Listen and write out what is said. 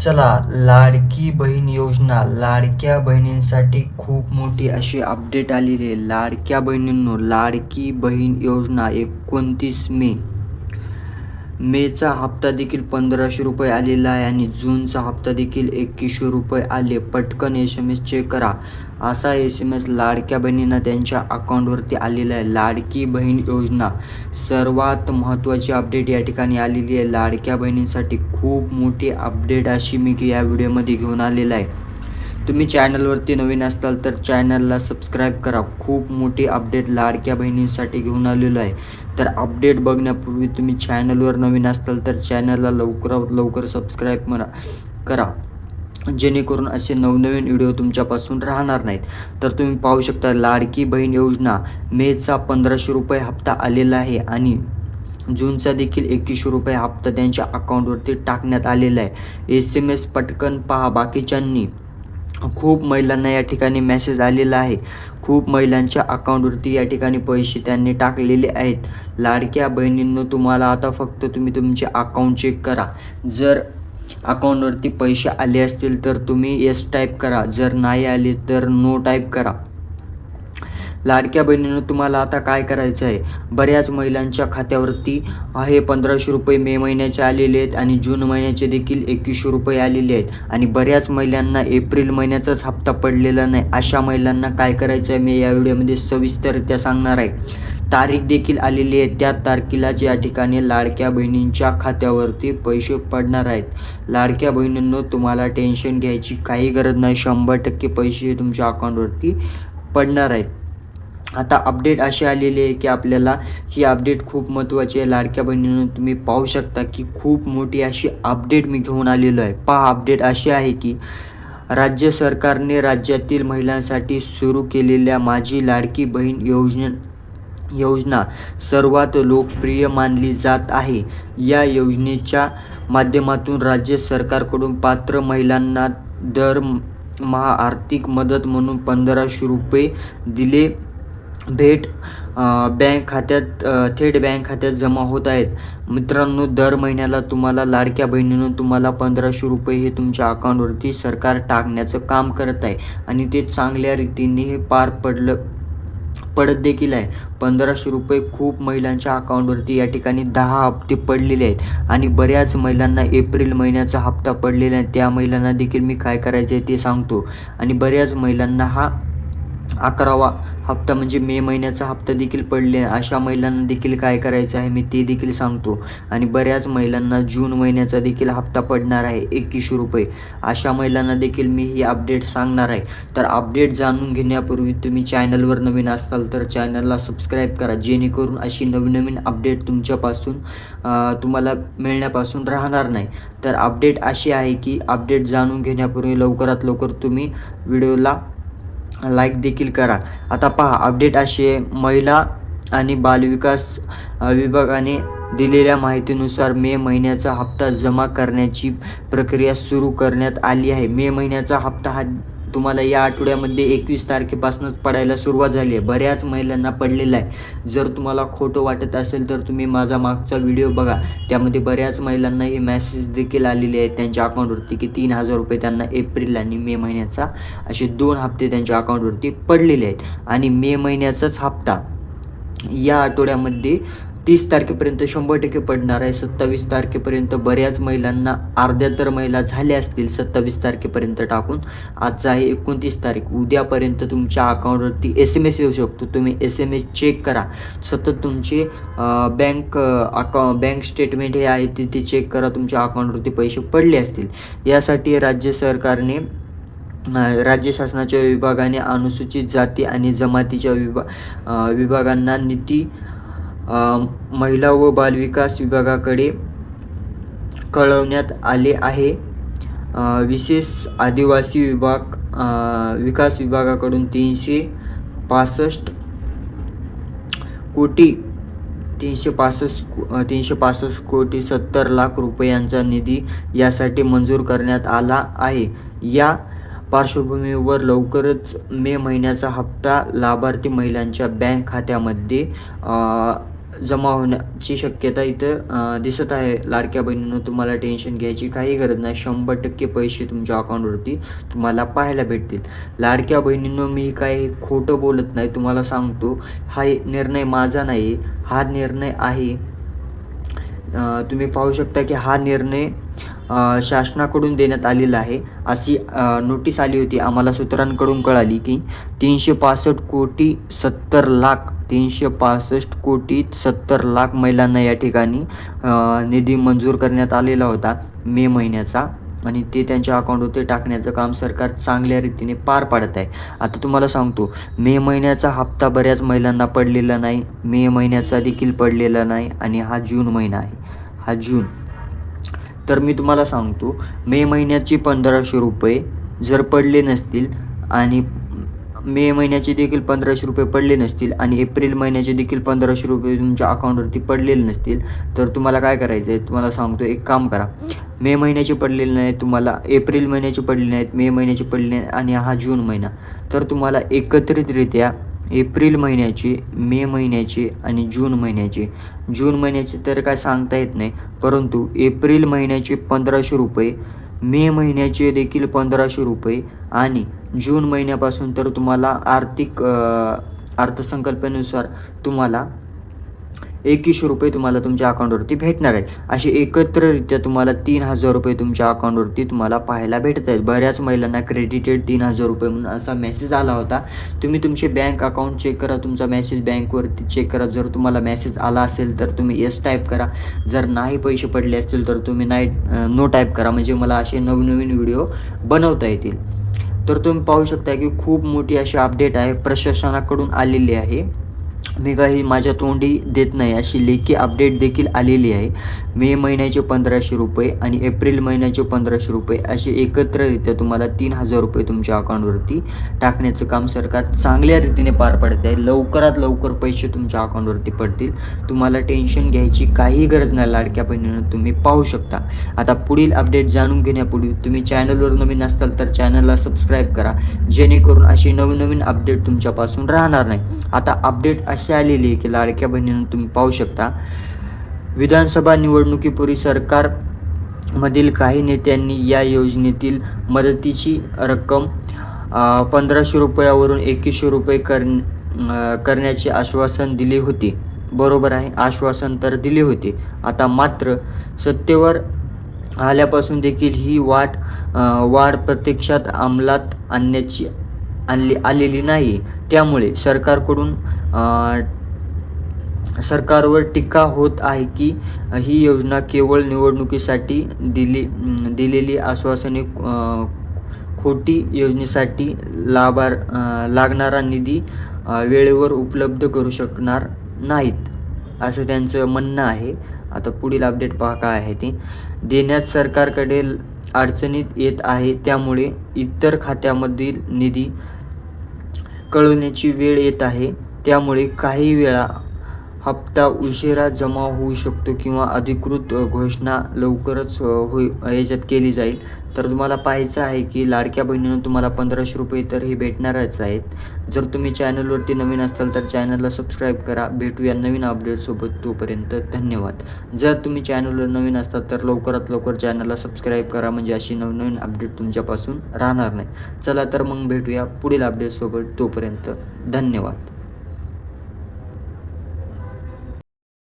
चला लाडकी बहीण योजना. लाडक्या बहिणींसाठी खूप मोठी अशी अपडेट आलेली आहे. लाडक्या बहिणींनो लाडकी बहीण योजना एकोणतीस मे. मेचा हप्ता देखील पंधराशे रुपये आलेला आहे आणि जूनचा हप्ता देखील एकवीसशे रुपये आले. पटकन एस एम एस चेक करा. असा एस एम एस लाडक्या बहिणींना त्यांच्या अकाउंटवरती आलेला आहे. लाडकी बहीण योजना सर्वात महत्त्वाची अपडेट या ठिकाणी आलेली आहे. लाडक्या बहिणींसाठी खूप मोठी अपडेट अशी मी या व्हिडिओमध्ये घेऊन आलेला आहे. तुम्ही चॅनलवरती नवीन असाल तर चॅनलला सबस्क्राईब करा. खूप मोठी अपडेट लाडक्या बहिणींसाठी घेऊन आलेलो आहे. तर अपडेट बघण्यापूर्वी तुम्ही चॅनलवर नवीन असाल तर चॅनलला लवकरात लवकर सबस्क्राईब म्हणा करा. जेणेकरून असे नवनवीन व्हिडिओ तुमच्यापासून राहणार नाहीत. तर तुम्ही पाहू शकता लाडकी बहीण योजना मेचा पंधराशे रुपये हप्ता आलेला आहे आणि जूनचा देखील एकवीसशे रुपये हप्ता त्यांच्या अकाउंटवरती टाकण्यात आलेला आहे. एस एम एस पटकन पहा बाकीच्यांनी. खूप महिलांना या ठिकाणी मेसेज आलेला आहे. खूप महिलांच्या अकाउंटवरती या ठिकाणी पैसे त्यांनी टाकलेले आहेत. लाडक्या बहिणींनो तुम्हाला आता फक्त तुम्ही तुमचे अकाउंट चेक करा. जर अकाउंटवरती पैसे आले असतील तर तुम्ही येस टाईप करा. जर नाही आले तर नो टाईप करा. लाडक्या बहिणीनं तुम्हाला आता काय करायचं आहे? बऱ्याच महिलांच्या खात्यावरती हे पंधराशे रुपये मे महिन्याचे आलेले आहेत आणि जून महिन्याचे देखील एकवीसशे रुपये आलेले आहेत. आणि बऱ्याच महिलांना एप्रिल महिन्याचाच हप्ता पडलेला नाही. अशा महिलांना काय करायचं आहे? मी या व्हिडिओमध्ये सविस्तररित्या सांगणार आहे. तारीख देखील आलेली आहे. त्या तारखेलाच या ठिकाणी लाडक्या बहिणींच्या खात्यावरती पैसे पडणार आहेत. लाडक्या बहिणींनो तुम्हाला टेन्शन घ्यायची काही गरज नाही. शंभर टक्के पैसे तुमच्या अकाउंटवरती पडणार आहेत. आता अपडेट अशी आलेली आहे की आपल्याला ही अपडेट खूप महत्त्वाची आहे. लाडक्या बहिणीनं तुम्ही पाहू शकता की खूप मोठी अशी अपडेट मी घेऊन आलेलो आहे. पहा अपडेट अशी आहे की राज्य सरकारने राज्यातील महिलांसाठी सुरू केलेल्या माझी लाडकी बहीण योजने योजना सर्वात लोकप्रिय मानली जात आहे. या योजनेच्या माध्यमातून राज्य सरकारकडून पात्र महिलांना दर महा आर्थिक मदत म्हणून पंधराशे रुपये दिले भेट बँक खात्यात थेट बँक खात्यात जमा होत आहेत. मित्रांनो दर महिन्याला तुम्हाला लाडक्या बहिणीनं तुम्हाला पंधराशे रुपये हे तुमच्या अकाउंटवरती सरकार टाकण्याचं काम करत आहे. आणि ते चांगल्या रीतीने हे पार पडलं पडत देखील आहे. पंधराशे रुपये खूप महिलांच्या अकाउंटवरती या ठिकाणी दहा हप्ते पडलेले आहेत. आणि बऱ्याच महिलांना एप्रिल महिन्याचा हप्ता पडलेला आहे. त्या महिलांना देखील मी काय करायचं आहे ते सांगतो. आणि बऱ्याच महिलांना हा अकरावा हप्ता म्हणजे मे महिन्याचा हप्ता देखील पडले. अशा महिलांना देखील काय करायचं आहे मी ते देखील सांगतो. आणि बऱ्याच महिलांना जून महिन्याचा देखील हप्ता पडणार आहे एकवीसशे रुपये. अशा महिलांना देखील मी ही अपडेट सांगणार आहे. तर अपडेट जाणून घेण्यापूर्वी तुम्ही चॅनलवर नवीन असाल तर चॅनलला सबस्क्राईब करा. जेणेकरून अशी नवीन नवीन अपडेट तुमच्यापासून तुम्हाला मिळण्यापासून राहणार नाही. तर अपडेट अशी आहे की अपडेट जाणून घेण्यापूर्वी लवकरात लवकर तुम्ही व्हिडिओला लाईक देखील करा. आता पहा अपडेट अशी आहे. महिला आणि बालविकास विभागाने दिलेल्या माहितीनुसार मे महिन्याचा हप्ता जमा करण्याची प्रक्रिया सुरू करण्यात आली आहे. मे महिन्याचा हप्ता हा तुम्हाला या आठवड्यामध्ये एकवीस तारखेपासूनच पडायला सुरुवात झाली आहे. बऱ्याच महिलांना पडलेला आहे. जर तुम्हाला खोटं वाटत असेल तर तुम्ही माझा मागचा व्हिडिओ बघा. त्यामध्ये बऱ्याच महिलांना हे मॅसेज देखील आलेले आहेत त्यांच्या अकाउंटवरती की तीन हजार रुपये त्यांना एप्रिल आणि मे महिन्याचा असे दोन हप्ते त्यांच्या अकाउंटवरती पडलेले आहेत. आणि मे महिन्याचाच हप्ता या आठवड्यामध्ये तीस तारखेपर्यंत शंभर टक्के पडणार आहे. सत्तावीस तारखेपर्यंत बऱ्याच महिलांना अर्ध्या तर महिला झाल्या असतील सत्तावीस तारखेपर्यंत टाकून. आजचा आहे एकोणतीस तारीख. उद्यापर्यंत तुमच्या अकाउंटवरती एस एम एस येऊ शकतो. तुम्ही एस एम एस चेक करा. सतत तुमचे बँक अकाउ बँक स्टेटमेंट हे आहे ते ते चेक करा. तुमच्या अकाउंटवरती पैसे पडले असतील. यासाठी राज्य सरकारने राज्य शासनाच्या विभागाने अनुसूचित जाती आणि जमातीच्या विभा विभागांना निधी महिला व बालविकास विभागाकडे कळवण्यात आले आहे. विशेष आदिवासी विभाग विकास विभागाकडून तीनशे पासष्ट कोटी तीनशे पासष्ट तीनशे पासष्ट कोटी सत्तर लाख रुपयांचा निधी यासाठी मंजूर करण्यात आला आहे. या पार्श्वभूमीवर लवकरच मे महिन्याचा हप्ता लाभार्थी महिलांच्या बँक खात्यामध्ये जमा होण्याची शक्यता इथं दिसत आहे. लाडक्या बहिणीनं तुम्हाला टेन्शन घ्यायची काही गरज नाही. शंभर टक्के पैसे तुमच्या अकाउंटवरती तुम्हाला पाहायला भेटतील. लाडक्या बहिणीनं मी काही खोटं बोलत नाही. तुम्हाला सांगतो हा निर्णय माझा नाही. हा निर्णय आहे तुम्ही पाहू शकता की हा निर्णय शासनाकडून देण्यात आलेला आहे. अशी नोटीस आली होती. आम्हाला सूत्रांकडून कळाली की तीनशे पासष्ट कोटी सत्तर लाख तीनशे पासष्ट कोटी सत्तर लाख महिलांना या ठिकाणी निधी मंजूर करण्यात आलेला होता. मे महिन्याचा. आणि ते त्यांच्या अकाउंटवरती टाकण्याचं काम सरकार चांगल्या रीतीने पार पाडत आहे. आता तुम्हाला सांगतो मे महिन्याचा हप्ता बऱ्याच महिलांना पडलेला नाही मे महिन्याचा देखील पडलेला नाही आणि हा जून महिना आहे. हा जून. तर मी तुम्हाला सांगतो मे महिन्याचे पंधराशे रुपये जर पडले नसतील आणि मे महिन्याचे देखील पंधराशे रुपये पडले नसतील आणि एप्रिल महिन्याचे देखील पंधराशे रुपये तुमच्या अकाउंटवरती पडलेले नसतील तर तुम्हाला काय करायचं आहे? तुम्हाला सांगतो एक काम करा. मे महिन्याचे पडलेले नाहीत तुम्हाला एप्रिल महिन्याचे पडले नाहीत मे महिन्याचे पडले नाहीत आणि हा जून महिना. तर तुम्हाला एकत्रितरित्या एप्रिल महिन्याचे मे महिन्याचे आणि जून महिन्याचे. जून महिन्याचे तर काय सांगता येत नाही परंतु एप्रिल महिन्याचे पंधराशे रुपये मे महिन्याचे देखील पंधराशे रुपये आणि जून महिन्यापासून तर तुम्हाला आर्थिक अ, अर्थसंकल्पानुसार तुम्हाला एकवीसशे रुपये तुम्हाला तुमच्या अकाउंटवरती भेटणार आहेत. असे एकत्ररित्या तुम्हाला तीन हजार रुपये तुमच्या अकाउंटवरती तुम्हाला पाहायला भेटत आहेत. बऱ्याच महिलांना क्रेडिटेड तीन हजार रुपये म्हणून असा मेसेज आला होता. तुम्ही तुमचे बँक अकाउंट चेक करा तुमचा मेसेज बँकवरती चेक करा. जर तुम्हाला मेसेज आला असेल तर तुम्ही येस टाईप करा. जर नाही पैसे पडले असतील तर तुम्ही नाही नो टाईप करा. म्हणजे मला असे नवनवीन व्हिडिओ बनवता येतील. तर तुम्ही पाहू शकता की खूप मोठी अशी अपडेट आहे प्रशासनाकडून आलेली आहे. मी काही माझ्या तोंडी देत नाही अशी लेखी अपडेट देखील आलेली आहे. मे महिन्याचे पंधराशे रुपये आणि एप्रिल महिन्याचे पंधराशे रुपये असे एकत्ररित्या तुम्हाला तीन हजार रुपये तुमच्या अकाउंटवरती टाकण्याचं काम सरकार चांगल्या रीतीने पार पाडत आहे. लवकरात लवकर पैसे तुमच्या अकाउंटवरती पडतील. तुम्हाला टेन्शन घ्यायची काही गरज नाही. लाडक्या बहिणीनं तुम्ही पाहू शकता. आता पुढील अपडेट जाणून घेण्यापूर्वी तुम्ही चॅनलवर नवीन नसताल तर चॅनलला सबस्क्राईब करा. जेणेकरून अशी नवीन नवीन अपडेट तुमच्यापासून राहणार नाही. आता अपडेट अशी आलेली आहे की लाडक्या बहिणीनं तुम्ही पाहू शकता. विधानसभा निवडणुकीपूर्वी सरकार मधील काही नेत्यांनी या योजनेतील मदतीची रक्कम पंधराशे रुपयावरून एकवीसशे रुपये कर करण्याचे आश्वासन दिले होते. बरोबर आहे आश्वासन तर दिले होते. आता मात्र सत्तेवर आल्यापासून देखील ही वाट वाढ प्रत्यक्षात अंमलात आणण्याची आणली आलेली नाही. त्यामुळे सरकारकडून सरकारवर टीका होत आहे की ही योजना केवळ निवडणुकीसाठी दिली दिलेली आश्वासने खोटी योजनेसाठी लाभार लागणारा निधी वेळेवर उपलब्ध करू शकणार नाहीत असं त्यांचं म्हणणं आहे. आता पुढील अपडेट पहा काय आहे ते. देण्यात सरकारकडे अडचणीत येत आहे त्यामुळे इतर खात्यामधील निधी कळवण्याची वेळ येत आहे. त्यामुळे काही वेळा हप्ता उशिरा जमा होऊ शकतो किंवा अधिकृत घोषणा लवकरच होई याच्यात केली जाईल. तर तुम्हाला पाहायचं आहे की लाडक्या बहिणीनं तुम्हाला पंधराशे रुपये तर हे भेटणारच आहेत. जर तुम्ही चॅनलवरती नवीन असाल तर चॅनलला सबस्क्राईब करा. भेटूया नवीन अपडेटसोबत तोपर्यंत धन्यवाद. जर तुम्ही चॅनलवर नवीन असतात तर लवकरात लवकर चॅनलला सबस्क्राईब करा. म्हणजे अशी नवनवीन अपडेट तुमच्यापासून राहणार नाही. चला तर मग भेटूया पुढील अपडेटसोबत तोपर्यंत धन्यवाद.